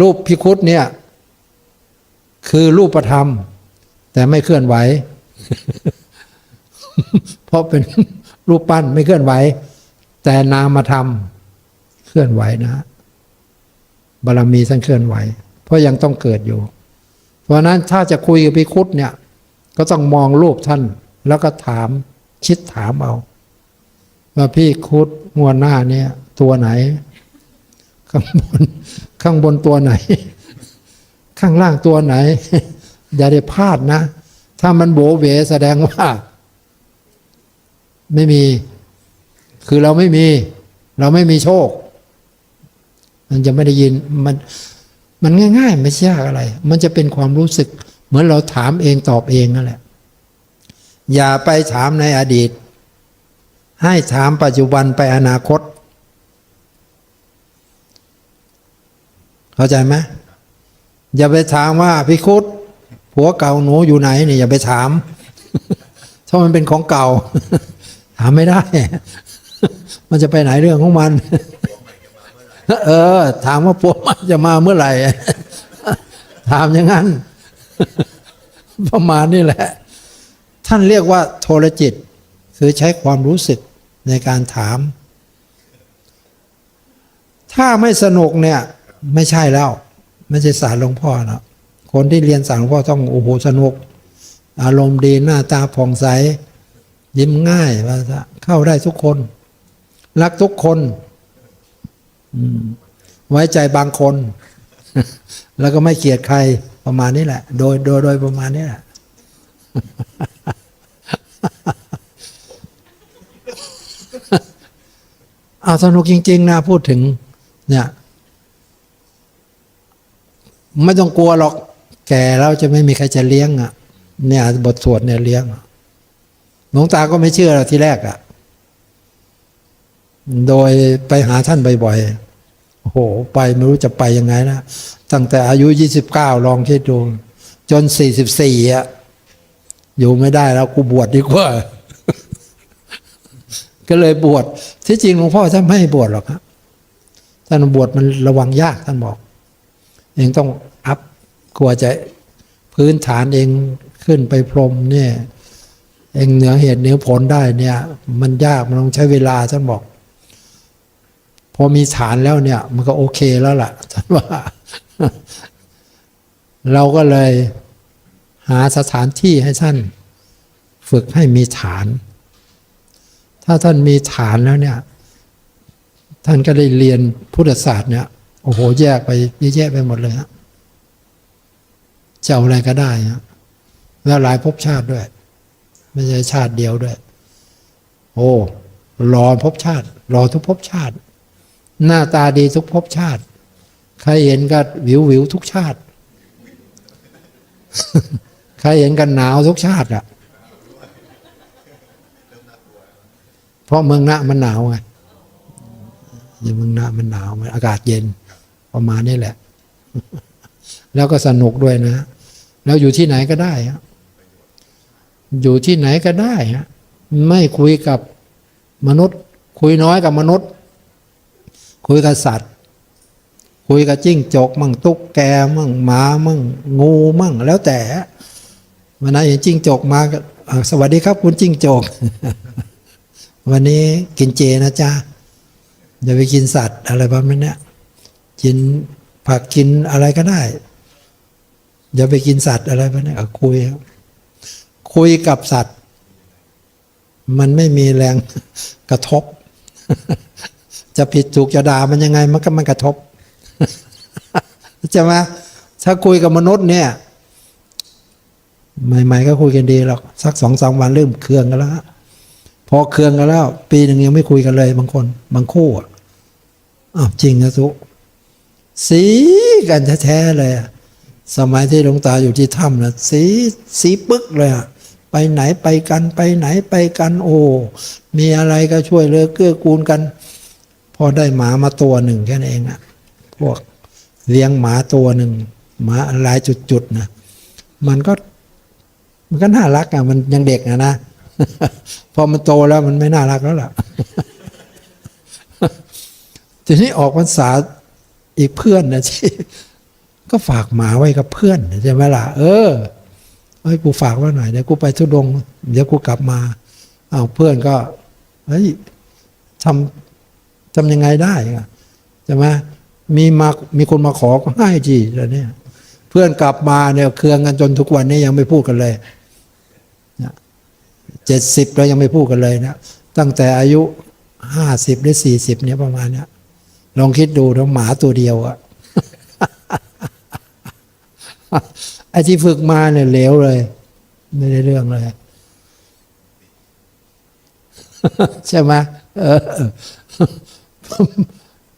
รูปพิคุตเนี่ย คือรูปธรรม แต่ไม่เคลื่อนไหว เพราะเป็นรูปปั้นไม่เคลื่อนไหว แต่นามธรรมเคลื่อนไหวนะบารมีท่านเคลื่อนไหว เพราะยังต้องเกิดอยู่ เพราะนั้นถ้าจะคุยกับพิคุตเนี่ย ก็ต้องมองรูปท่าน แล้วก็ถามคิดถามเอาว่าพี่คุดงวดหน้าเนี่ย ตัวไหน ข้างบน ข้างบนตัวไหน ข้างล่างตัวไหน อย่าได้พลาดนะ ถ้ามันโบเวแสดงว่า ไม่มี คือเราไม่มี เราไม่มีโชค มันจะไม่ได้ยินมันมันง่าย ๆ ไม่ใช่ยากอะไร มันจะเป็นความรู้สึก เหมือนเราถามเองตอบเองนั่นแหละ อย่าไปถามในอดีต ให้ถามปัจจุบันไปอนาคต เข้าใจไหมอย่าไปถามว่าพิคุดผัวเก่าหนูอยู่ไหนเนี่ยอย่าไปถามถ้ามันเป็นของเก่า ถามไม่ได้ มันจะไปไหนเรื่องของมัน เออ ถามว่าผัวมันจะมาเมื่อไหร่ ถามอย่างนั้น ประมาณนี้แหละ ท่านเรียกว่าโทรจิต คือใช้ความรู้สึกในการถาม ถ้าไม่สนุกเนี่ย ไม่ใช่แล้ว ไม่ใช่ศาสารหลวงพ่อนะคนที่เรียนศาสารหลวงพ่อต้องโอ้โหสนุก อารมณ์ดีหน้าตาผ่องใส ยิ้มง่ายว่าเข้าได้ทุกคน รักทุกคนไว้ใจบางคน แล้วก็ไม่เกลียดใครประมาณนี้แหละ โดยโดยโดยประมาณนี้แหละเอาสนุกจริง ๆ นะ พูดถึง เนี่ย ไม่ต้องกลัวหรอก แก่แล้วจะไม่มีใครจะเลี้ยงอะ เนี่ยบทสวดเนี่ยเลี้ยงหลวงตาก็ไม่เชื่อเราทีแรกอะ โดยไปหาท่านบ่อยๆโอ้โห ไปไม่รู้จะไปยังไงนะตั้งแต่อายุยี่สิบเก้าลองคิดดู จนสี่สิบสี่อะอยู่ไม่ได้แล้วกูบวชดีกว่า ก็เลยบวชที่จริงหลวงพ่อท่านไม่ให้บวชหรอกครับท่านบวชมันระวังยากท่านบอก เองต้องอัพกลัวจะพื้นฐานเองขึ้นไปพรมเนี่ย เองเหนือเหตุเหนือผลได้เนี่ย มันยากมันต้องใช้เวลาท่านบอก พอมีฐานแล้วเนี่ย มันก็โอเคแล้วล่ะท่านว่า เราก็เลยหาสถานที่ให้ท่าน ฝึกให้มีฐาน ถ้าท่านมีฐานแล้วเนี่ย ท่านก็ได้เรียนพุทธศาสตร์เนี่ย โอ้โห แยกไปเยอะแยะไปหมดเลยฮะจะเอาอะไรก็ได้ฮะแล้วหลายภพชาติด้วย ไม่ใช่ชาติเดียวด้วย โอ้รอภพชาติ รอทุกภพชาติ หน้าตาดีทุกภพชาติ ใครเห็นก็วิววิวทุกชาติ ใครเห็นกันหนาวทุกชาติอะเพราะเมืองหน้ามันหนาวไงอยู่เมืองหน้ามันหนาวมันอากาศเย็น ประมาณนี้แหละ แล้วก็สนุกด้วยนะ แล้วอยู่ที่ไหนก็ได้อยู่ที่ไหนก็ได้ฮะไม่คุยกับมนุษย์ คุยน้อยกับมนุษย์ คุยกับสัตว์ คุยกับจิ้งจก มั่งตุ๊กแกมั่งหมามั่งงูมั่ง แล้วแต่วันนั้นเห็นจิ้งจกมากสวัสดีครับคุณจิ้งจก วันนี้กินเจนะจ๊ะอย่าไปกินสัตว์อะไรประมาณนี้ กินผักกินอะไรก็ได้ อย่าไปกินสัตว์อะไรประมาณเนี้ยอะคุยครับคุยกับสัตว์ มันไม่มีแรงกระทบ จะผิดถูกจะด่ามันยังไง มันก็มันกระทบใช่ไหมถ้าคุยกับมนุษย์เนี่ยใหม่ๆก็คุยกันดีหรอกสักสองสามวันเริ่มเคืองกันแล้วพอเคืองกันแล้ว ปีหนึ่งยังไม่คุยกันเลย บางคน บางคู่อะจริงนะทุก สีกันแท้ๆเลย สมัยที่หลวงตาอยู่ที่ถ้ำนะสีสีปึ๊กเลยอะไปไหนไปกันไปไหนไปกันโอ้มีอะไรก็ช่วยเหลือเกื้อกูลกัน พอได้หมามาตัวหนึ่งแค่นั้นเองอะพวกเลี้ยงหมาตัวหนึ่งหมาหลายจุดๆนะมันก็ มันก็น่ารักอะมันยังเด็กอะนะพอมันโตแล้วมันไม่น่ารักแล้วล่ะ ทีนี้ออกพรรษา อีกเพื่อนนะที่ก็ฝากหมาไว้กับเพื่อนใช่ไหมล่ะ เออเฮ้ยกูฝากไว้หน่อยเดี๋ยวกูไปทุดง เดี๋ยวกูกลับมาเอาวเพื่อนก็เฮ้ยทำทำยังไงได้อะใช่ไหมมีมามีคนมาขอก็ให้จีแล้วเนี่ย เพื่อนกลับมาเนี่ยเคืองกันจนทุกวันนี้ยังไม่พูดกันเลยเจ็ดสิบแล้วยังไม่พูดกันเลยนะตั้งแต่อายุห้าสิบหรือสี่สิบเนี่ยประมาณเนี้ย ลองคิดดูนะหมาตัวเดียวอะไอ้ที่ฝึกมาเนี่ยเหลวเลย ไม่ได้เรื่องเลย ใช่ไหมเออ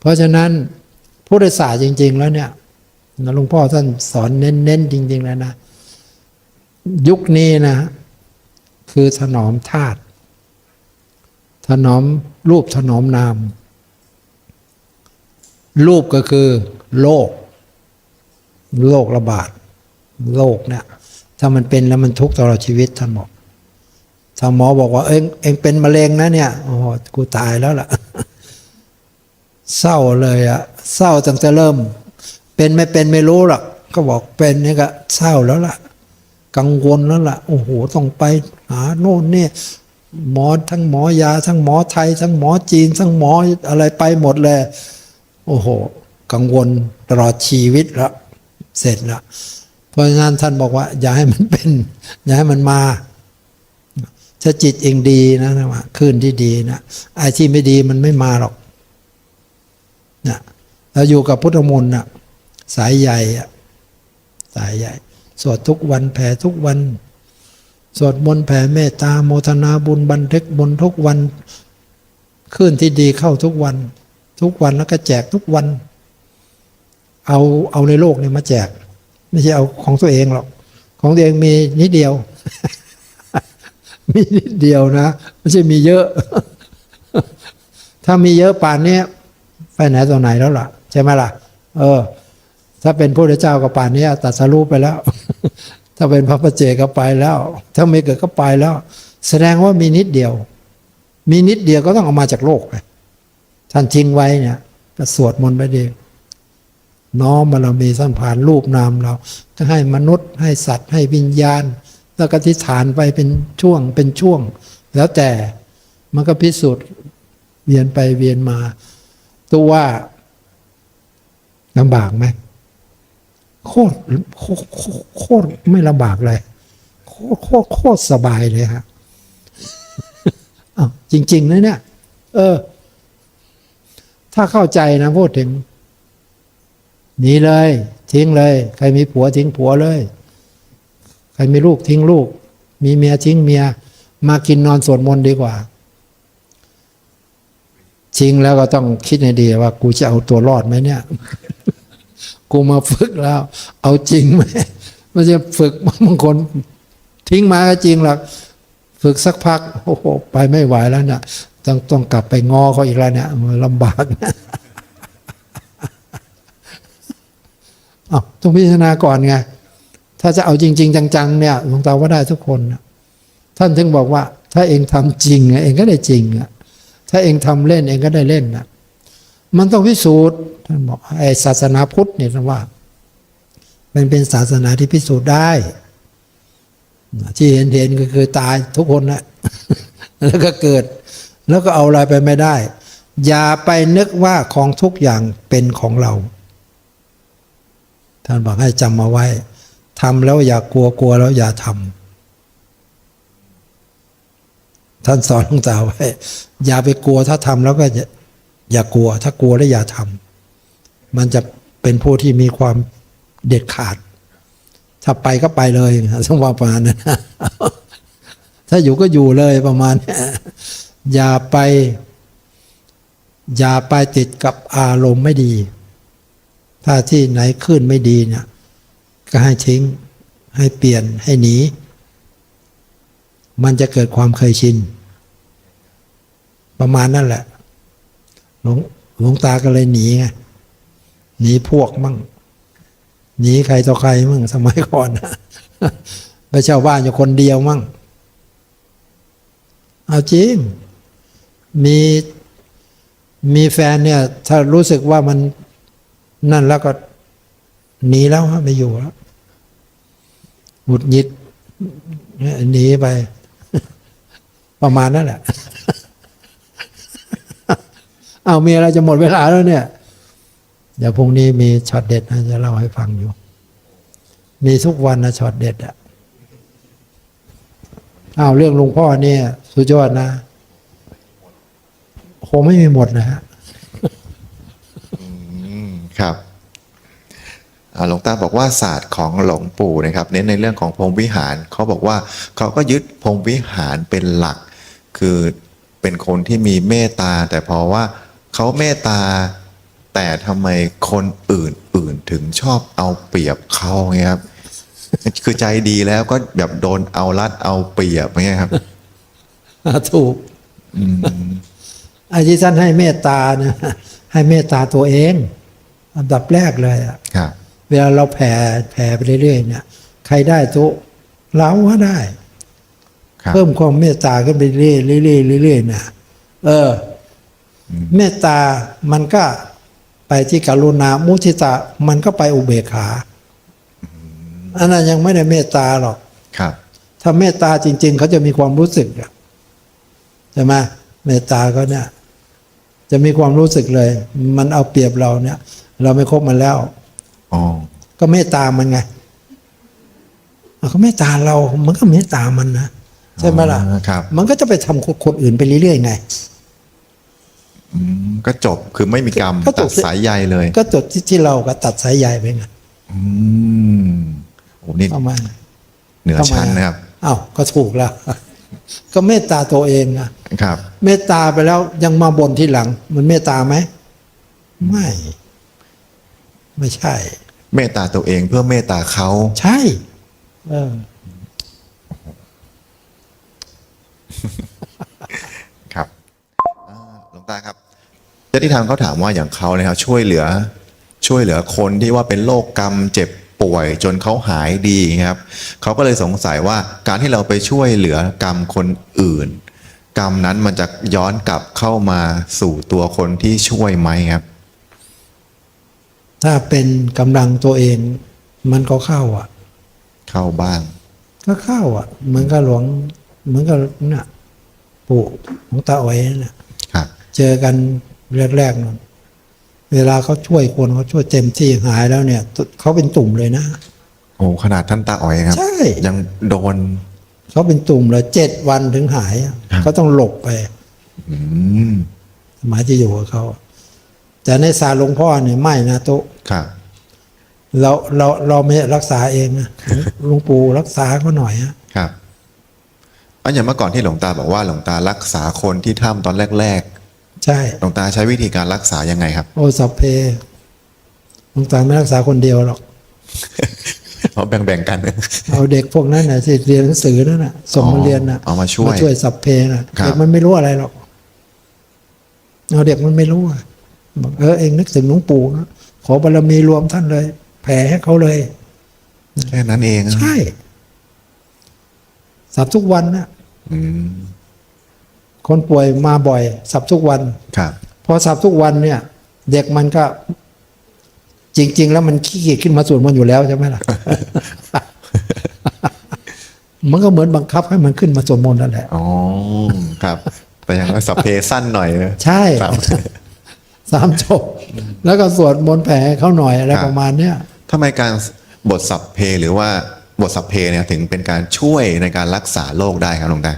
เพราะฉะนั้นพุทธศาสตร์จริง ๆ แล้วเนี่ยหลวงพ่อท่านสอนเน้นๆจริง ๆ แล้วนะ ยุคนี้นะ คือถนอมธาตุถนอมรูปถนอมนาม รูปก็คือโลกโรคระบาดโรคเนี่ยถ้ามันเป็นแล้วมันทุกข์ตลอดชีวิตท่านบอกถ้าหมอบอกว่าเองเองเป็นมะเร็งนะเนี่ยโอ้โหกูตายแล้วล่ะ เศร้าเลยอะเศร้าตั้งแต่เริ่ม เป็นไม่เป็นไม่รู้หรอกก็บอกเป็นนี่ก็เศร้าแล้วล่ะ กังวลแล้วล่ะโอ้โหต้องไปหาโน่นนี่หมอทั้งหมอยา ทั้งหมอไทย ทั้งหมอจีน ทั้งหมออะไรไปหมดเลย โอ้โห กังวลตลอดชีวิตแล้วเสร็จแล้วเพราะฉะนั้นท่านบอกว่า อย่าให้มันเป็น อย่าให้มันมาถ้าจิตเองดีนะนะว่าขึ้นที่ดีนะไอ้ที่ไม่ดีมันไม่มาหรอกนะเราอยู่กับพุทธมนต์นะสายใหญ่อะสายใหญ่ สวดทุกวันแผ่ทุกวันสวดมนต์แผ่เมตตาโมทนาบุญบันทึกบุญทุกวัน ขึ้นที่ดีเข้าทุกวัน ทุกวันแล้วก็แจกทุกวัน เอาเอาในโลกเนี่ยมาแจก ไม่ใช่เอาของตัวเองหรอก ของตัวเองมีนิดเดียว มีนิดเดียวนะไม่ใช่มีเยอะ ถ้ามีเยอะป่านนี้ไปไหนตัวไหนแล้วล่ะ ใช่ไหมล่ะ เออ ถ้าเป็นพระเจ้าก็ป่านนี้ตัดสรู้ไปแล้ว ถ้าเป็นพระประเจก็ไปแล้ว ถ้าไม่เกิดก็ไปแล้ว แสดงว่ามีนิดเดียว มีนิดเดียวก็ต้องเอามาจากโลกไป ท่านทิ้งไว้เนี่ยก็สวดมนต์ไปดีน้อมบารมีท่านผ่านรูปนามเราจะให้มนุษย์ให้สัตว์ให้วิญญาณ แล้วก็ทิฏฐานไปเป็นช่วงเป็นช่วง แล้วแต่มันก็พิสูจน์เวียนไปเวียนมาตัวว่าลำบากไหมโคตรโคตรโคตรโคตรไม่ลำบากเลย โคตรโคตรโคตรสบายเลยฮะอ้าวจริง ๆนะเนี่ย เออ ถ้าเข้าใจนะพูดถึงหนีเลย ทิ้งเลย ใครมีผัวทิ้งผัวเลย ใครมีลูกทิ้งลูก มีเมียทิ้งเมีย มากินนอนสวดมนต์ดีกว่าทิ้งแล้วก็ต้องคิดให้ดีว่า กูจะเอาตัวรอดไหมเนี่ย กูมาฝึกแล้ว เอาจริงไหมมันจะฝึกบางคน ทิ้งมาก็จริงหรอกฝึกสักพัก โอ้โหไปไม่ไหวแล้วเนี่ย ต้องต้องกลับไปงอเขาอีกแล้วเนี่ยมันลำบากอาต้องพิจารณาก่อนไง ถ้าจะเอาจริง ๆ จัง ๆ เนี่ยหลวงตาว่าได้ทุกคนท่านถึงบอกว่า ถ้าเองทำจริงเองก็ได้จริงอะถ้าเองทำเล่นเองก็ได้เล่นนะมันต้องพิสูจน์ท่านบอกไอ้ศาสนาพุทธเนี่ยท่านว่า มันเป็นศาสนาที่พิสูจน์ได้ ที่เห็นเห็นก็คือตายทุกคนนะแล้วก็เกิด แล้วก็เอาอะไรไปไม่ได้ อย่าไปนึกว่าของทุกอย่างเป็นของเรา ท่านบอกให้จำมาไว้ทำแล้วอย่ากลัวกลัวแล้วอย่าทำท่านสอนหลวงตาไว้ อย่าไปกลัวถ้าทำแล้วก็อย่าอย่ากลัว ถ้ากลัวแล้วอย่าทำมันจะเป็นผู้ที่มีความเด็ดขาด ถ้าไปก็ไปเลยต้องว่าประมาณนั้นถ้าอยู่ก็อยู่เลยประมาณนี้ อย่าไป อย่าไปติดกับอารมณ์ไม่ดี ถ้าที่ไหนขึ้นไม่ดีเนี่ยก็ให้ทิ้ง ให้เปลี่ยนให้หนี มันจะเกิดความเคยชิน ประมาณนั่นแหละ หลวงหลวงตาก็เลยหนีไงหนีพวกมั่งหนีใครต่อใครมั่งสมัยก่อนนะไปเช่าบ้านอยู่คนเดียวมั่ง เอาจริง มีมีแฟนเนี่ย ถ้ารู้สึกว่ามันนั่นแล้วก็หนีแล้วฮะไม่อยู่แล้วหงุดหงิดหนีไป ประมาณนั้นแหละเอามีอะไรจะหมดเวลาแล้วเนี่ย เดี๋ยวพรุ่งนี้มีช็อตเด็ดนะจะเล่าให้ฟังอยู่ มีทุกวันนะช็อตเด็ดอะอ้าวเรื่องลวงพ่อเนี่ย สุดยอดนะ คงไม่มีหมดนะฮะอืมครับอ่าหลวงตาบอกว่าศาสตร์ของหลวงปู่นะครับ เน้นในเรื่องของพรหมวิหาร เขาบอกว่าเขาก็ยึดพรหมวิหารเป็นหลัก คือเป็นคนที่มีเมตตา แต่เพราะว่าเขาเมตตา แต่ทำไมคนอื่นอื่นถึงชอบเอาเปรียบเขาไงครับ คือใจดีแล้วก็แบบโดนเอารัดเอาเปรียบไงครับอ่าถูกอืม ไอ้ที่ท่านให้เมตตานะให้เมตตาตัวเองอันดับแรกเลยอะครับเวลาเราแผ่แผ่ไปเรื่อยๆเนี่ย ใครได้ตัวเราก็ได้ครับเพิ่มความเมตตาขึ้นไปเรื่อยๆเรื่อยๆเรื่อยๆนะเอออ เมตตามันก็ไปที่กรุณามุทิตามันก็ไปอุเบกขาอันนั้นยังไม่ได้เมตตาหรอกครับ ถ้าเมตตาจริง ๆ เขาจะมีความรู้สึกอะใช่ไหมเมตตาเขาเนี่ย จะมีความรู้สึกเลย มันเอาเปรียบเราเนี่ย เราไม่คบมันแล้วอ๋อก็เมตตามันไงอะเขาเมตตาเรา มันก็เมตตามันนะใช่ไหมล่ะอ๋อครับมันก็จะไปทำคนคนอื่นไปเรื่อยๆไงอืมก็จบคือไม่มีกรรมก็จตับดสายใยเลย ก็จดที่ที่เราก็ตัดสายใยไปไงอืมโอ้นี่เข้ามาเหนือชั้นนะครับอ้าวก็ถูกแล้ว ก็เมตตาตัวเองนะครับ เมตตาไปแล้วยังมาบ่นทีหลัง มันเมตตาไหมไม่ ไม่ใช่ เมตตาตัวเองเพื่อเมตตาเขาใช่เออครับอ่าหลวงตาครับเจ้าที่ทางเขาถามว่าอย่างเขาเนี่ยครับช่วยเหลือ ช่วยเหลือคนที่ว่าเป็นโรคกรรมเจ็บ ป่วยจนเขาหายดีครับเขาก็เลยสงสัยว่าการที่เราไปช่วยเหลือกรรมคนอื่น กรรมนั้นมันจะย้อนกลับเข้ามาสู่ตัวคนที่ช่วยไหมครับ ถ้าเป็นกำลังตัวเอง มันก็เข้าอะ เข้าบ้าง ก็เข้าอะเหมือนกับหลวงเหมือนกับน่ะ ปู่หลวงตาอ๋อยน่ะครับเจอกันแรกๆนั่น เวลาเขาช่วยคนเขาช่วยเต็มที่หายแล้วเนี่ยตุเขาเป็นตุ่มเลยนะ โอ้ขนาดท่านตาอ๋อยครับ ใช่ ยังโดนเขาเป็นตุ่มเลยเจ็ดวันถึงหายอะครับเขาต้องหลบไปอืมสมัยที่อยู่กับเขาแต่ในสารหลวงพ่อเนี่ยไม่นะโตะครับเราเราเราไม่รักษาเองนะหลวงปู่รักษาเขาหน่อยฮะครับอันอย่างเมื่อก่อนที่หลวงตาบอกว่าหลวงตารักษาคนที่ถ้ำตอนแรก ใช่ๆหลวงตาใช้วิธีการรักษายังไงครับ โอสัพเพหลวงตาไม่รักษาคนเดียวหรอกเพราะแบ่งๆกัน เอาเด็กพวกนั้นนะที่เรียนหนังสือนั่นนะส่งมาเรียนนะเอามาช่วยมาช่วยสัพเพนะครับเด็กมันไม่รู้อะไรหรอกเอาเด็กมันไม่รู้อะบอกเออเองนึกถึงหลวงปู่นะขอบารมีรวมท่านเลย แผ่ให้เขาเลยแค่นั้นเองนะใช่สับทุกวันนะอืม คนป่วยมาบ่อย สับทุกวันครับพอสับทุกวันเนี่ย เด็กมันก็ จริง ๆ แล้วมันขี้เกียจขึ้นมาสวดมนต์อยู่แล้วใช่ไหมล่ะมันก็เหมือนบังคับให้มันขึ้นมาสวดมนต์นั่นแหละอ๋อครับ แต่อยังว่าสัพเพสั้นหน่อยนะใช่ครับสามจบ แล้วก็สวดมนต์แผ่ให้เขาหน่อยอะไรครับประมาณเนี้ยทำไมการบทสัพเพหรือว่าบทสัพเพเนี่ยถึงเป็นการช่วยในการรักษาโรคได้ครับหลวงตา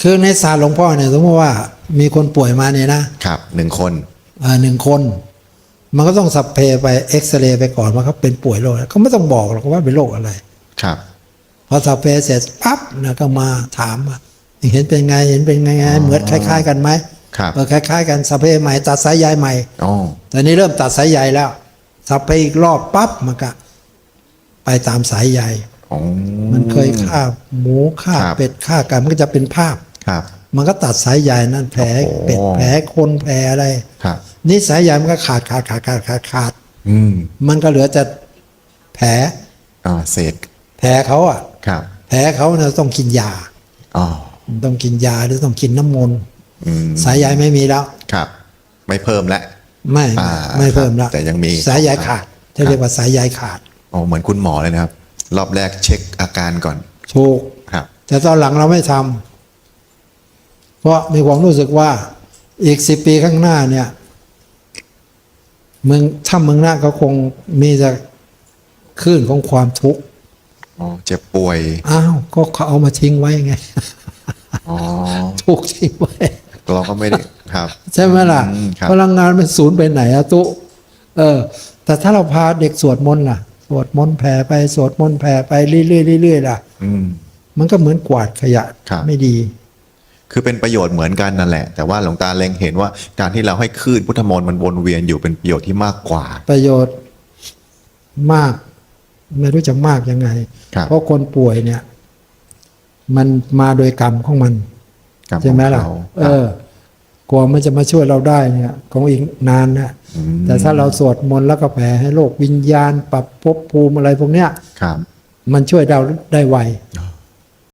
คือในศาสตร์หลวงพ่อเนี่ยสมมติว่ามีคนป่วยมาเนี่ยนะครับหนึ่งคนอ่าหนึ่งคน มันก็ต้องสับเพไปเอ็กซเรย์ไปก่อนว่าเขาเป็นป่วยโรคอะไรเขาไม่ต้องบอกหรอกว่าเป็นโรคอะไร ครับพอสับเพเสร็จปั๊บนะก็มาถามว่าเห็นเป็นไงเห็นเป็นไงไงเหมือนคล้าย ๆ กันไหมครับเออคล้าย ๆ กันสับเพใหม่ตัดสายใยใหม่อ๋อแต่นี้เริ่มตัดสายใยแล้ว สับเพอีกรอบปั๊บมันก็ ไปตามสายใยอ๋อ มันเคยฆ่าหมูฆ่าครับเป็ดฆ่าไกันมันก็จะเป็นภาพครับ มันก็ตัดสายใยนั่นแผลโอ้โหเป็ดแผลคนแผลอะไรครับ นี่สายใยมันก็ขาดขาดขาดขาดขาดขาดอืมมันก็เหลือแต่แผลอ่าเศษ แผลเขาอะครับ แผลเขาเนี่ยต้องกินยาอ๋อต้องกินยาหรือต้องกินน้ำมนต์อืมสายใยไม่มีแล้วครับ ไม่เพิ่มแล้วไม่อ่าไม่เพิ่มแล้วแต่ยังมีสายใยขาดที่เรียกว่าสายใยขาดอ๋อเหมือนคุณหมอเลยนะครับ รอบแรกเช็คอาการก่อนถูกครับ แต่ตอนหลังเราไม่ทำเพราะมีความรู้สึกว่าอีกสิปีข้างหน้าเนี่ยมึงถ้ามึงหน้าก็คงมีแต่คลื่นของความทุกข์อ๋อเจ็บป่วย อ้าวก็เขาเอามาทิ้งไว้ไงอ๋อถูกทิ้งไว้เราก็ไม่ได้ครับ ใช่ไหมล่ะอืมครับพลังงานมันศูนย์ไปไหนอะตุเออ แต่ถ้าเราพาเด็กสวดมนต์ล่ะ สวดมนต์แผ่ไปสวดมนต์แผ่ไปเรื่อยๆเรื่อยๆล่ะอืม มันก็เหมือนกวาดขยะครับ ไม่ดี คือเป็นประโยชน์เหมือนกันนั่นแหละ แต่ว่าหลวงตาเล็งเห็นว่าการที่เราให้คลื่นพุทธมนต์มันวนเวียนอยู่เป็นประโยชน์ที่มากกว่า ประโยชน์มาก ไม่รู้จะมากยังไง ครับ เพราะคนป่วยเนี่ย มันมาโดยกรรมของมันกับใช่ไหมล่ะของเอเขาอ กว่ามันจะมาช่วยเราได้เนี่ยคงอีกนานนะมแต่ถ้าเราสวดมนต์แล้วก็แผ่ให้โลกวิญญาณ ปรับภพภูมิอะไรพวกเนี้ยครับมันช่วยเราได้ไวอ๋อ